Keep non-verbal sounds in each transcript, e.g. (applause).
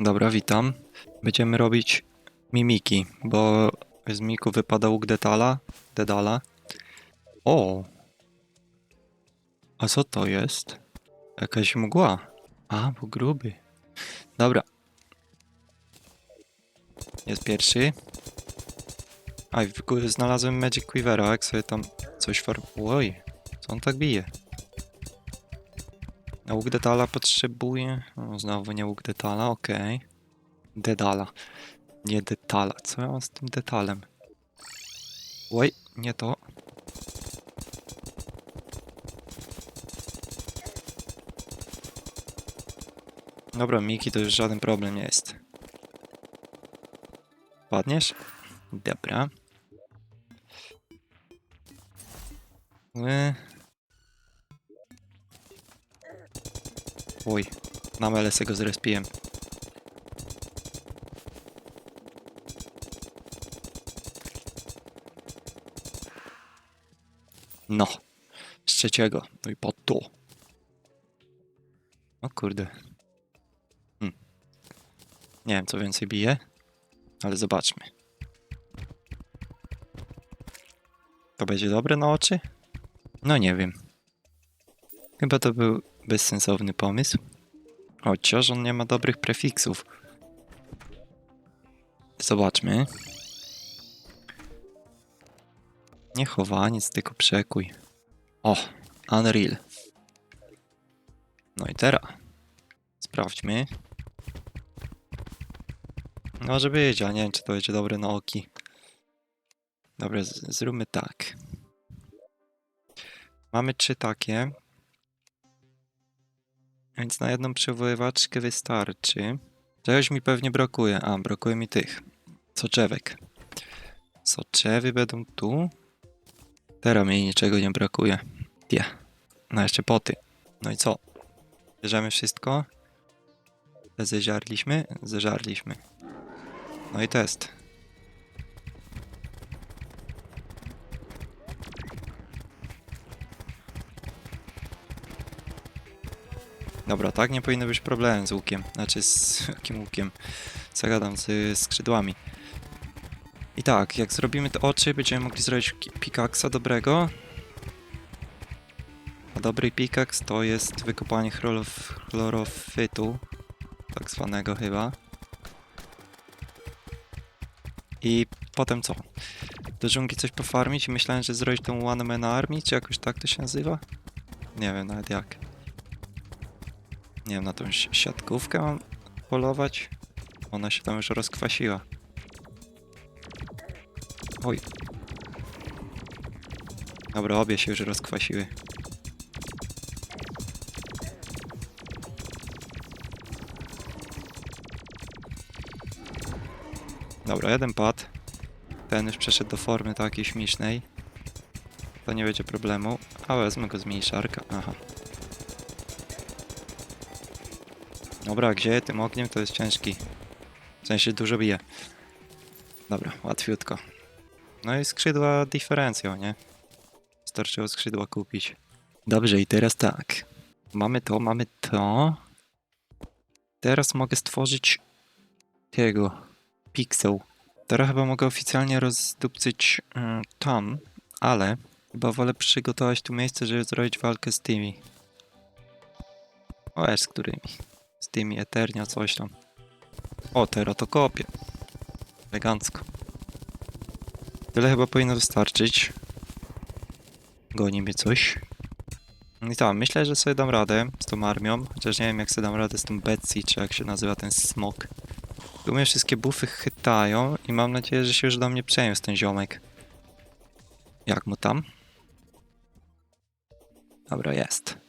Dobra, witam. Będziemy robić mimiki, bo z miku wypada łuk detala, dedala. O! A co to jest? Jakaś mgła. A, bo gruby. Dobra. Jest pierwszy. A, znalazłem Magic Quivera, jak sobie tam coś far... Oj, co on tak bije? A łuk detala potrzebuje... O, znowu nie łuk detala, okej. Dedala. Nie detala. Co ja mam z tym detalem? Oj, nie to. Dobra, Miki to już żaden problem nie jest. Padniesz? Dobra. Ły. Oj, na melesę go zrespiłem. No, z trzeciego. No i po tu. O kurde. Hmm. Nie wiem, co więcej bije, ale zobaczmy. To będzie dobre na oczy? No nie wiem. Chyba to był bezsensowny pomysł. Chociaż on nie ma dobrych prefiksów. Zobaczmy. Nie chowaniec, tylko przekuj. O, Unreal. No i teraz. Sprawdźmy. Może być, ale nie wiem, czy to będzie dobre na oki. Dobra, zróbmy tak. Mamy trzy takie. Więc na jedną przywoływaczkę wystarczy. Czegoś mi pewnie brakuje. A, brakuje mi tych. Soczewek. Soczewy będą tu. Teraz mi niczego nie brakuje. Tie. No jeszcze poty. No i co? Bierzemy wszystko. Zeżarliśmy? Zeżarliśmy. No i test. Dobra, tak nie powinno być problemu z łukiem. Znaczy z (laughs) jakim łukiem? Zagadam z skrzydłami. I tak, jak zrobimy te oczy, będziemy mogli zrobić pikaksa dobrego. A dobry pikaks to jest wykopanie chlorof chlorofytu, tak zwanego chyba. I potem co? Do dżungli coś pofarmić i myślałem, że zrobić tą One Man Army, czy jakoś tak to się nazywa? Nie wiem nawet jak. Nie wiem, na tą si- siatkówkę mam polować? Ona się tam już rozkwasiła. Oj. Dobra, obie się już rozkwasiły. Dobra, jeden pad. Ten już przeszedł do formy takiej śmiesznej. To nie będzie problemu. A wezmę go z mniejszarka. Aha. Dobra, gdzie tym ogniem to jest ciężki. W sensie dużo bije. Dobra, łatwiutko. No i skrzydła diferencją, nie? Starczyło skrzydła kupić. Dobrze, i teraz tak. Mamy to, mamy to. Teraz mogę stworzyć tego. Pixel. Teraz chyba mogę oficjalnie rozdupcyć mm, tam, ale chyba wolę przygotować tu miejsce, żeby zrobić walkę z tymi. O, z którymi? Z tymi Eternia, coś tam. O, teraz to kopię. Elegancko. Tyle chyba powinno wystarczyć. Goni mnie coś. I tak, myślę, że sobie dam radę z tą armią, chociaż nie wiem jak sobie dam radę z tą Betsy, czy jak się nazywa ten smok. Tu mnie wszystkie bufy chytają i mam nadzieję, że się już do mnie przeniósł ten ziomek. Jak mu tam? Dobra, jest.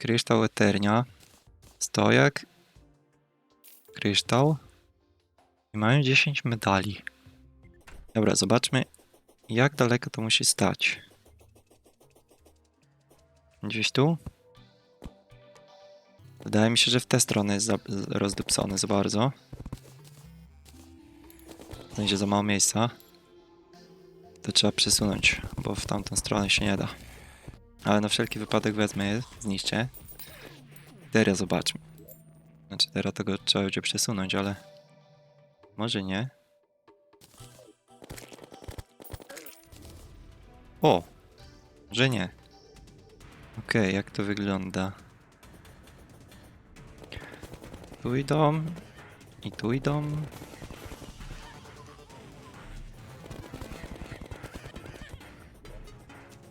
Kryształ Eternia. Stojak. Kryształ. I mają 10 medali. Dobra, zobaczmy jak daleko to musi stać. Gdzieś tu? Wydaje mi się, że w tę stronę jest za, za bardzo. Będzie za mało miejsca. To trzeba przesunąć, bo w tamtą stronę się nie da. Ale na wszelki wypadek wezmę je, zniszczę. Teraz zobaczmy. Znaczy teraz tego trzeba będzie przesunąć, ale... Może nie. O! Że nie. Okej, jak to wygląda? Tu idą. I tu idą.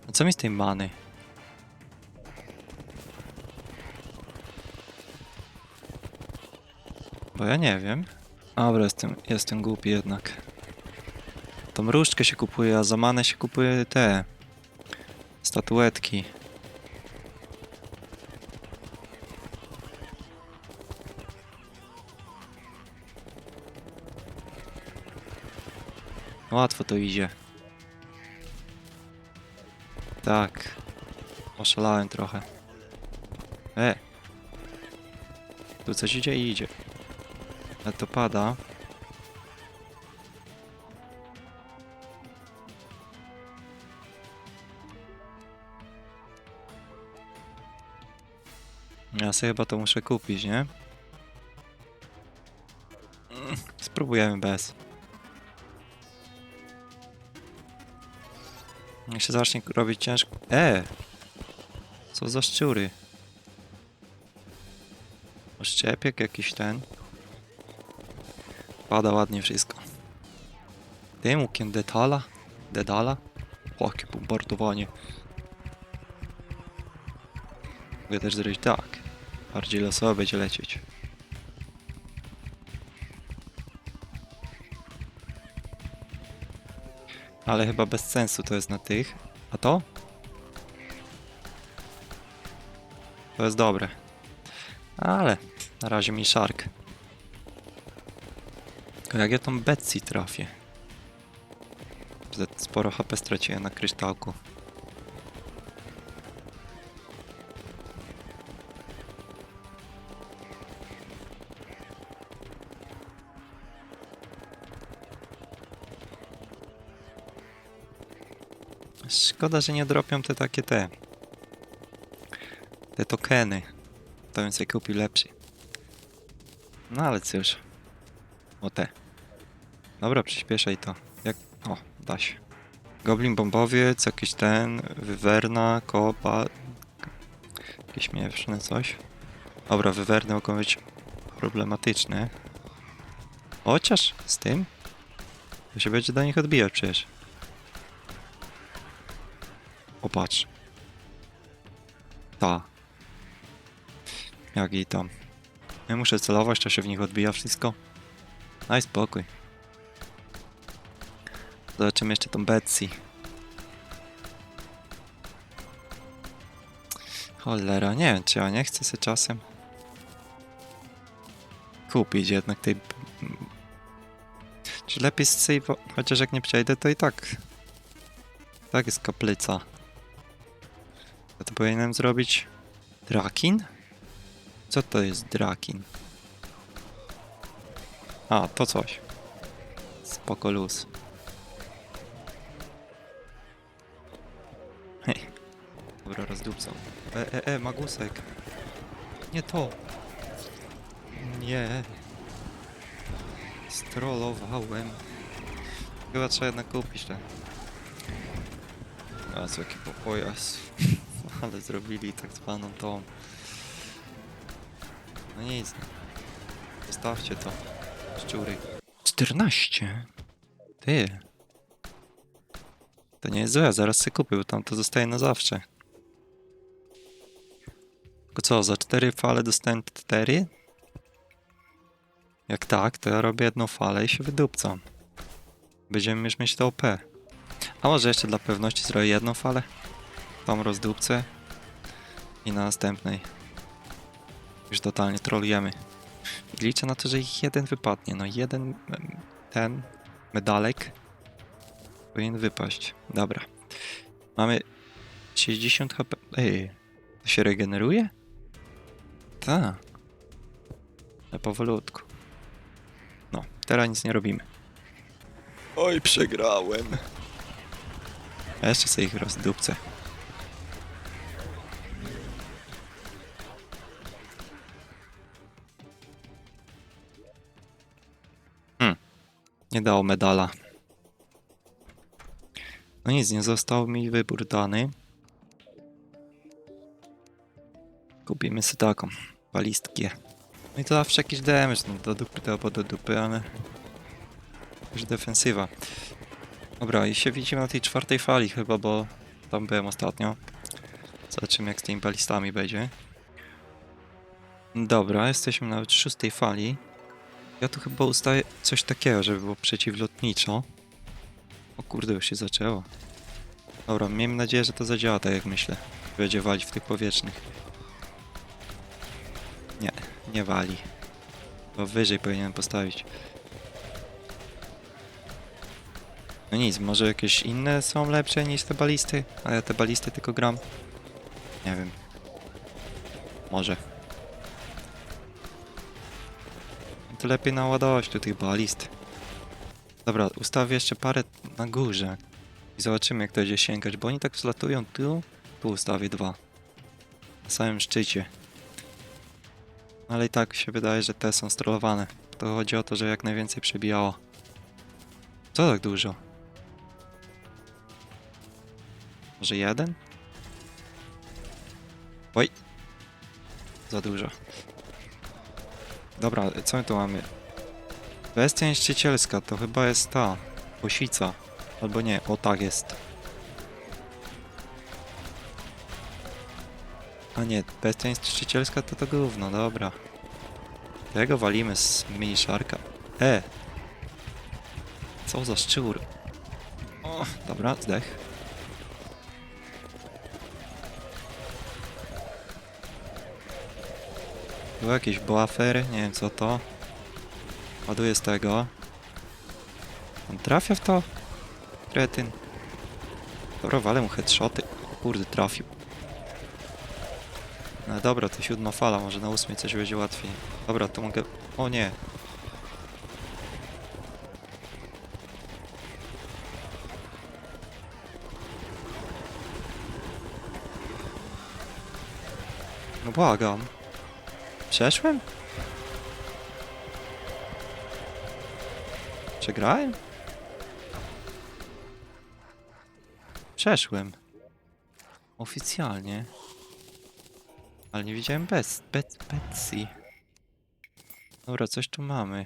A co mi z tej many? Bo ja nie wiem. Dobra, jestem, jestem głupi jednak. Tą różdżkę się kupuje, a za manę się kupuje te statuetki. Łatwo to idzie. Tak. Oszalałem trochę. E. Tu coś idzie i idzie. Ale to pada. Ja sobie chyba to muszę kupić, nie? Spróbujemy bez. Jak się zacznie robić ciężko. E! Co za szczury? Oszczepiek jakiś ten. Pada ładnie wszystko. Tym łukiem detala? Dedala? Jakie bombardowanie. Mogę też zrobić tak. Bardziej losowo będzie lecieć. Ale chyba bez sensu to jest na tych. A to? To jest dobre. Ale na razie mi szark. Jak ja tą Betsy trafię? Sporo HP straciłem na kryształku. Szkoda, że nie dropią te takie te. Te tokeny. To bym sobie kupił lepszy. No ale cóż. O te. Dobra, przyspieszaj to. Jak. O, da się. Goblin bombowiec, jakiś ten, wywerna, kopa. Jakieś śmieszne coś. Dobra, wywerny mogą być problematyczne. Chociaż z tym to się będzie do nich odbijać przecież. O, patrz. Ta. Jak i tam. Ja muszę celować, to się w nich odbija wszystko. Daj spokój. Zobaczymy jeszcze tą Betsy. Cholera, nie wiem czy ja nie chcę sobie czasem kupić jednak tej... Czy lepiej save... Chociaż jak nie przejdę to i tak... Tak jest kaplica. Ja to powinienem zrobić... Drakin? Co to jest Drakin? A, to coś. Spoko luz. Hej. Dobra, rozdupcą. E, e, e, magusek. Nie to. Nie. Strollowałem. Chyba trzeba jednak kupić ten. A co jaki po pojazd. (laughs) Ale zrobili tak zwaną tą. No nic. Zostawcie to. Szczury. 14. Ty. To nie jest złe, zaraz sobie kupię, bo tam to zostaje na zawsze. Tylko co, za 4 fale dostałem 4? Jak tak, to ja robię jedną falę i się wydupcam. Będziemy już mieć to OP. A może jeszcze dla pewności zrobię jedną falę? Tą rozdupcę. I na następnej. Już totalnie trolujemy. I liczę na to, że ich jeden wypadnie. No jeden ten medalek powinien wypaść. Dobra. Mamy 60 HP. Ej, to się regeneruje? Tak. Ale powolutku. No, teraz nic nie robimy. Oj, przegrałem. A jeszcze sobie ich rozdupcę. Nie dało medala. No nic, nie został mi wybór dany. Kupimy sobie taką. Balistkę. No i to zawsze jakiś damage, no do dupy albo do dupy, ale... Już defensywa. Dobra, i się widzimy na tej czwartej fali chyba, bo tam byłem ostatnio. Zobaczymy jak z tymi balistami będzie. Dobra, jesteśmy na szóstej fali. Ja tu chyba ustawię coś takiego, żeby było przeciwlotniczo. O kurde, już się zaczęło. Dobra, miejmy nadzieję, że to zadziała tak jak myślę. Będzie walić w tych powietrznych. Nie, nie wali. Bo wyżej powinienem postawić. No nic, może jakieś inne są lepsze niż te balisty? A ja te balisty tylko gram. Nie wiem. Może. To lepiej naładować tu tych balist. Dobra, ustawię jeszcze parę na górze. I zobaczymy jak to będzie sięgać, bo oni tak wzlatują tu. Tu ustawię dwa. Na samym szczycie. Ale i tak się wydaje, że te są strollowane. To chodzi o to, że jak najwięcej przebijało. Co tak dużo? Może jeden? Oj. Za dużo. Dobra, co my tu mamy? Bestia niszczycielska to chyba jest ta. Osica. Albo nie, o tak jest. A nie, bestia niszczycielska to to gówno, dobra. Tego walimy z mini szarka. E! Co za szczur. O, dobra, zdech. Były jakieś buffery, nie wiem co to. Ładuję z tego. On trafia w to? Kretyn. Dobra, walę mu headshoty. Kurde, trafił. No dobra, to siódma fala, może na ósmej coś będzie łatwiej. Dobra, to mogę... O nie. No błagam. Przeszłem? Przegrałem? Przeszłem. Oficjalnie. Ale nie widziałem bez, bez, Betsy. Dobra, coś tu mamy.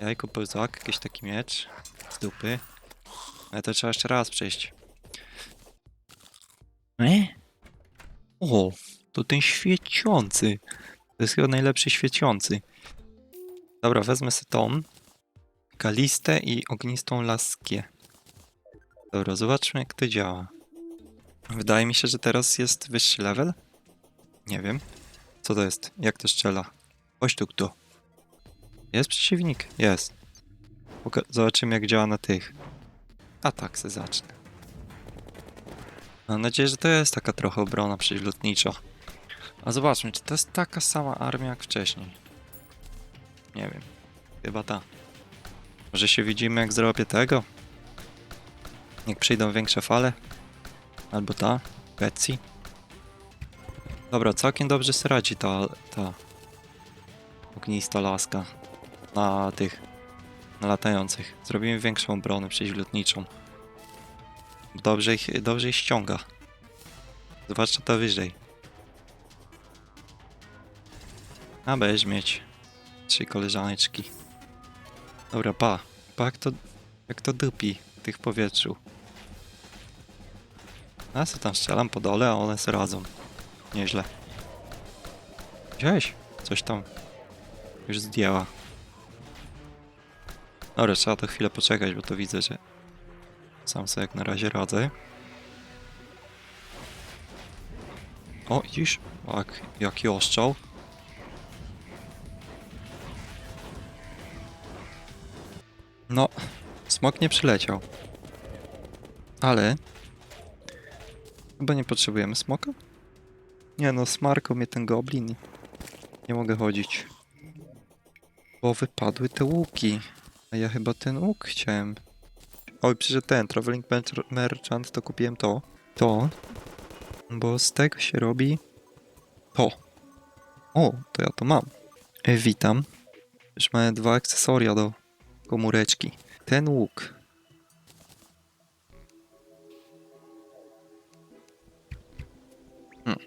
Jajko pełzak, jakiś taki miecz. Z dupy. Ale to trzeba jeszcze raz przejść. E? O, to ten świecący. To jest chyba najlepszy świecący. Dobra, wezmę sobie tą. Kalistę i ognistą laskię. Dobra, zobaczmy jak to działa. Wydaje mi się, że teraz jest wyższy level. Nie wiem. Co to jest? Jak to strzela? Chodź tu kto. Jest przeciwnik? Jest. Poka- zobaczymy jak działa na tych. A tak se zacznę. Mam nadzieję, że to jest taka trochę obrona przeciwlotnicza. A zobaczmy, czy to jest taka sama armia jak wcześniej. Nie wiem. Chyba ta. Może się widzimy jak zrobię tego? Jak przyjdą większe fale? Albo ta? Betsy? Dobra, całkiem dobrze sobie radzi ta, ta ognista laska na tych, na latających. Zrobimy większą obronę przeciwlotniczą. Dobrze ich, dobrze ich ściąga. Zwłaszcza ta wyżej. A będziesz mieć trzy koleżaneczki. Dobra, pa. Pa jak to, jak to dupi tych powietrzu. Ja sobie tam strzelam po dole, a one se radzą. Nieźle. Gdzieś? Coś tam już zdjęła. Dobra, trzeba to chwilę poczekać, bo to widzę, że sam sobie jak na razie radzę. O, widzisz? Jak, jaki ostrzał. No, smok nie przyleciał. Ale... Chyba nie potrzebujemy smoka? Nie no, smarkał mnie ten goblin. Nie mogę chodzić. Bo wypadły te łuki. A ja chyba ten łuk chciałem. Oj, przyszedł ten, Traveling Mer- Merchant, to kupiłem to. To. Bo z tego się robi... To. O, to ja to mam. E, witam. Już mamy dwa akcesoria do komóreczki. Ten łuk. Hmm.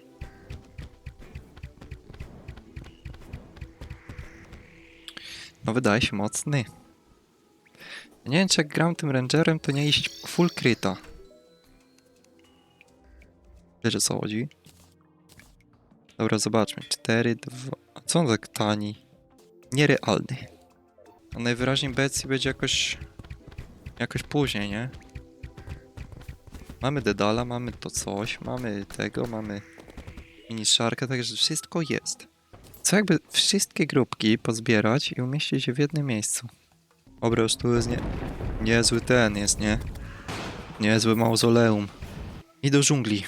No wydaje się mocny. Nie wiem, czy jak gram tym rangerem, to nie iść full kryta. Wiesz o co chodzi? Dobra, zobaczmy. 4, 2... A co on tak tani? Nierealny. A najwyraźniej Betsy będzie jakoś... Jakoś później, nie? Mamy Dedala, mamy to coś, mamy tego, mamy mini Sharka, także wszystko jest. Co jakby wszystkie grupki pozbierać i umieścić je w jednym miejscu? Dobra, już tu jest nie... Niezły ten jest, nie? Niezły mauzoleum. I do dżungli.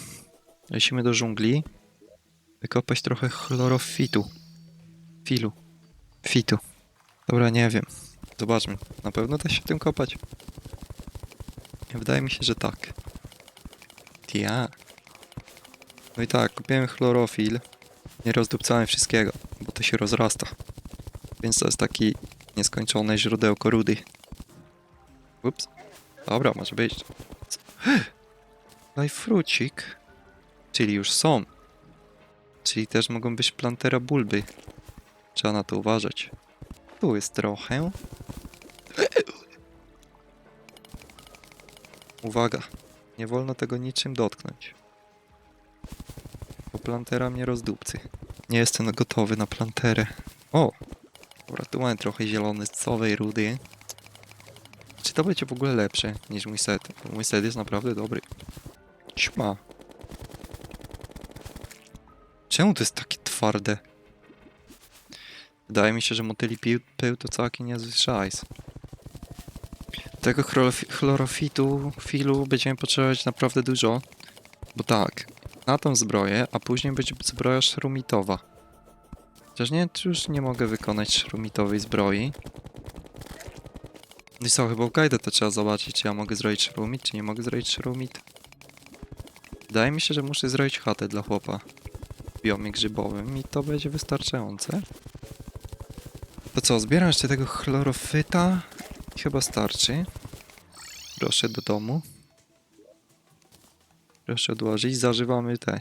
Lecimy do dżungli. Wykopać trochę chlorofitu. Filu. Fitu. Dobra, nie wiem. Zobaczmy. Na pewno da się tym kopać? Wydaje mi się, że tak. Tia. No i tak, kupiłem chlorofil. Nie rozdupcałem wszystkiego, bo to się rozrasta. Więc to jest taki nieskończone źródełko rudy. Ups. Dobra, może być. Daj frucik. Czyli już są. Czyli też mogą być plantera bulby. Trzeba na to uważać. Tu jest trochę. Uwaga. Nie wolno tego niczym dotknąć. Bo plantera mnie rozdupcy. Nie jestem gotowy na planterę. O! Dobra, tu mamy trochę zielonej rudy. Czy to będzie w ogóle lepsze niż mój set? Bo mój set jest naprawdę dobry. Ćma. Czemu to jest takie twarde? Wydaje mi się, że motyli pił, pył to całkiem niezły szajs. Tego chlorofi- chlorofitu, filu będziemy potrzebować naprawdę dużo. Bo tak, na tą zbroję, a później będzie zbroja szrumitowa. Chociaż nie, już nie mogę wykonać szrumitowej zbroi. No i co, chyba w guide to trzeba zobaczyć, czy ja mogę zrobić szrumit, czy nie mogę zrobić szrumit. Wydaje mi się, że muszę zrobić chatę dla chłopa w biomie grzybowym i to będzie wystarczające. To co, zbieram jeszcze tego chlorofyta. Chyba starczy. Proszę do domu. Proszę odłożyć. Zażywamy te.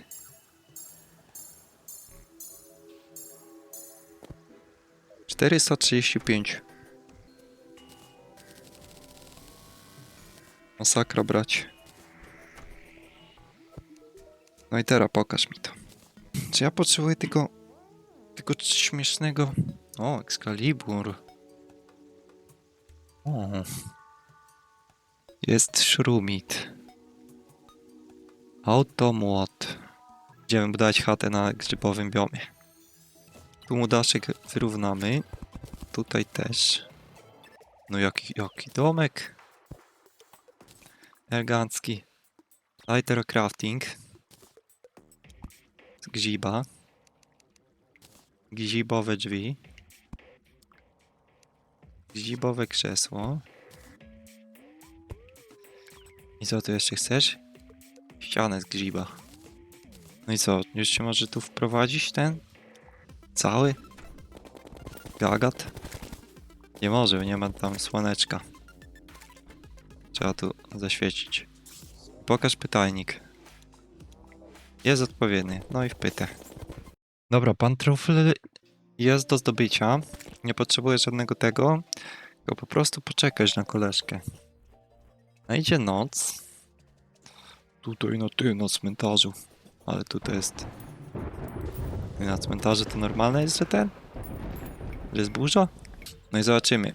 Czterysta trzydzieści pięć. Masakra brać. No i teraz pokaż mi to. Czy ja potrzebuję tego... tego śmiesznego... O, Excalibur. O. Jest szrumit. Automłot. Będziemy budować chatę na grzybowym biomie. Tu mu daszek wyrównamy. Tutaj też. No jaki, jaki domek. Elegancki. Lighter crafting. Z grzyba. Gzibowe drzwi. Gzibowe krzesło. I co tu jeszcze chcesz? Ścianę z grzyba. No i co, już się może tu wprowadzić ten? Cały? Gagat? Nie może, nie ma tam słoneczka. Trzeba tu zaświecić. Pokaż pytajnik. Jest odpowiedni, no i wpytę. Dobra, pan trufl jest do zdobycia. Nie potrzebuję żadnego tego. Tylko po prostu poczekać na koleżkę. Najdzie noc. Tutaj na ty, na cmentarzu. Ale tutaj jest... Na cmentarzu to normalne jest, że ten? Że jest burza? No i zobaczymy.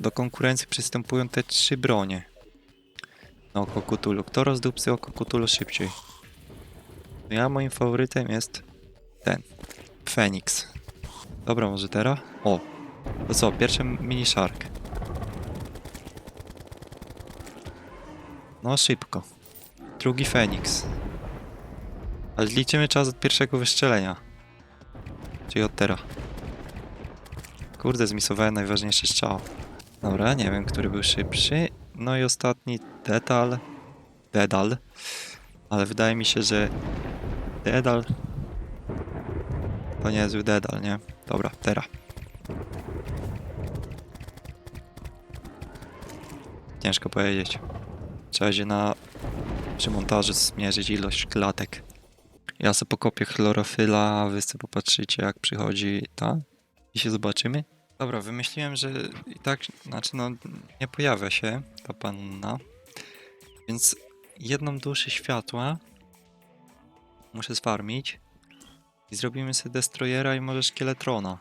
Do konkurencji przystępują te trzy bronie. Na oko Cthulhu. Kto rozdupcy oko Cthulhu szybciej? No ja moim faworytem jest ten. Feniks. Dobra, może teraz? O! To co, pierwszy mini shark. No szybko. Drugi Feniks. Ale liczymy czas od pierwszego wystrzelenia. Czyli od teraz. Kurde, zmisowałem najważniejszy strzał. Dobra, nie wiem, który był szybszy. No i ostatni Dedal. Dedal. Ale wydaje mi się, że Dedal to niezły Dedal, nie? Dobra, teraz. Ciężko powiedzieć. Trzeba się na przy montażu zmierzyć ilość klatek. Ja sobie pokopię chlorofyla, a wy sobie popatrzycie jak przychodzi ta i się zobaczymy. Dobra, wymyśliłem, że i tak, znaczy no nie pojawia się ta panna, więc jedną duszę światła muszę sfarmić i zrobimy sobie destroyera i może szkieletrona.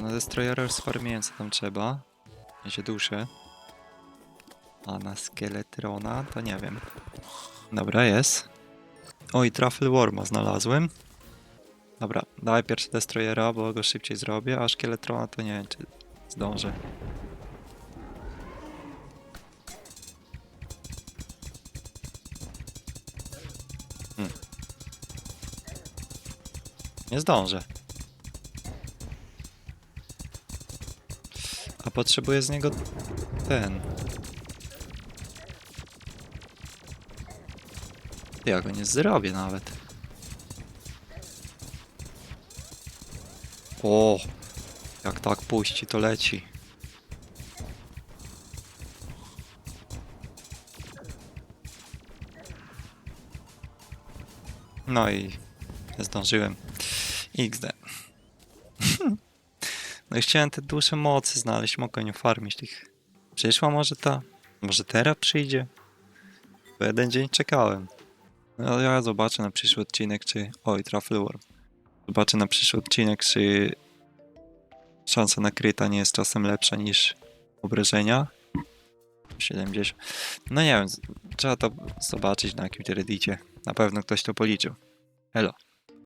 Na destroyera już sfarmiłem co tam trzeba. Ja się duszę. A na Skeletrona to nie wiem. Dobra, jest. Oj, Truffle Worma znalazłem. Dobra, dawaj pierwszy Destroyera, bo go szybciej zrobię, a Szkieletrona to nie wiem, czy zdążę. Hmm. Nie zdążę. A potrzebuję z niego ten. Ja go nie zrobię nawet. O, jak tak puści, to leci. No i zdążyłem. XD. (laughs) No i chciałem te dusze mocy znaleźć, mogę nie farmić tych. Przyszła może ta? Może teraz przyjdzie? Bo jeden dzień czekałem. No ja zobaczę na przyszły odcinek, czy... Oj, Truffle Worm. Zobaczę na przyszły odcinek, czy szansa na kryta nie jest czasem lepsza niż obrażenia. 70. No nie wiem, trzeba to zobaczyć na jakimś reddicie. Na pewno ktoś to policzył. Elo.